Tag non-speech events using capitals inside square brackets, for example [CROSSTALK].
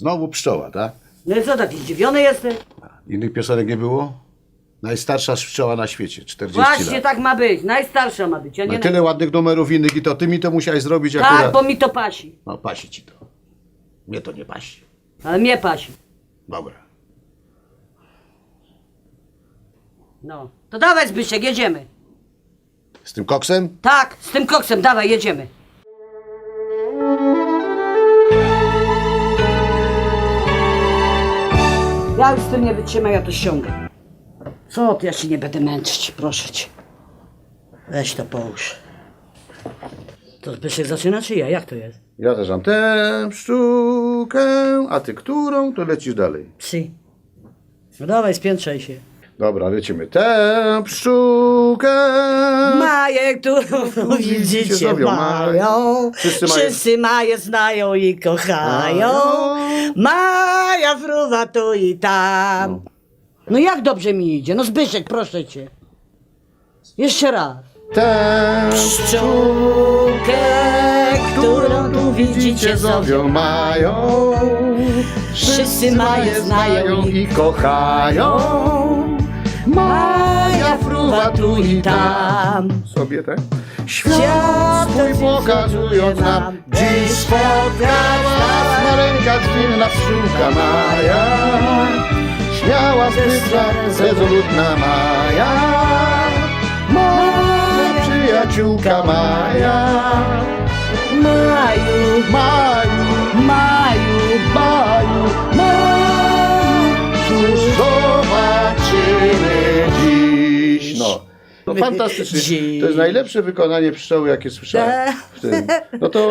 Znowu pszczoła, tak? No i co, taki zdziwiony jesteś? Innych piosenek nie było? Najstarsza pszczoła na świecie, 40 Właśnie lat. tak ma być, najstarsza ma być, a nie... No tyle ładnych numerów innych i to ty mi to musiałeś zrobić Tak, akurat. bo mi to pasi. No pasi ci to. Mnie to nie pasi. Ale mnie pasi. Dobra. No. To dawaj Zbyszek, jedziemy. Z tym koksem? Tak, z tym koksem, dawaj, jedziemy. Ja już z tym nie wytrzymam, ja to ściągam. Co ty, ja się nie będę męczyć, proszę cię. Weź to połóż. To Zbyszek zaczyna, czy ja? Jak to jest? Ja też mam tę pszczółkę, a ty którą? To lecisz dalej. Psy. No dawaj, spiętrzaj się. Dobra, lecimy. Tę pszczółkę. Maję, którą [LAUGHS] widzicie, mają. Wszyscy mają. Wszyscy maje znają i kochają. Maja fruwa tu i tam. No jak dobrze mi idzie? No Zbyszek, proszę cię. Jeszcze raz. Tę Pszczółkę, którą tu widzicie, zowią mają. Wszyscy maje znają i kochają. Maja fruwa tu i tam. Sobie, tak? Świat swój ten pokazując nam, dziś spotkała nas maleńka zwinna pszczółka Maja. Śmiała, sprytna, rezolutna Maja. Moja przyjaciółka Maja. No. Fantastycznie. To jest najlepsze wykonanie pszczoły, jakie słyszałem. w tym. No to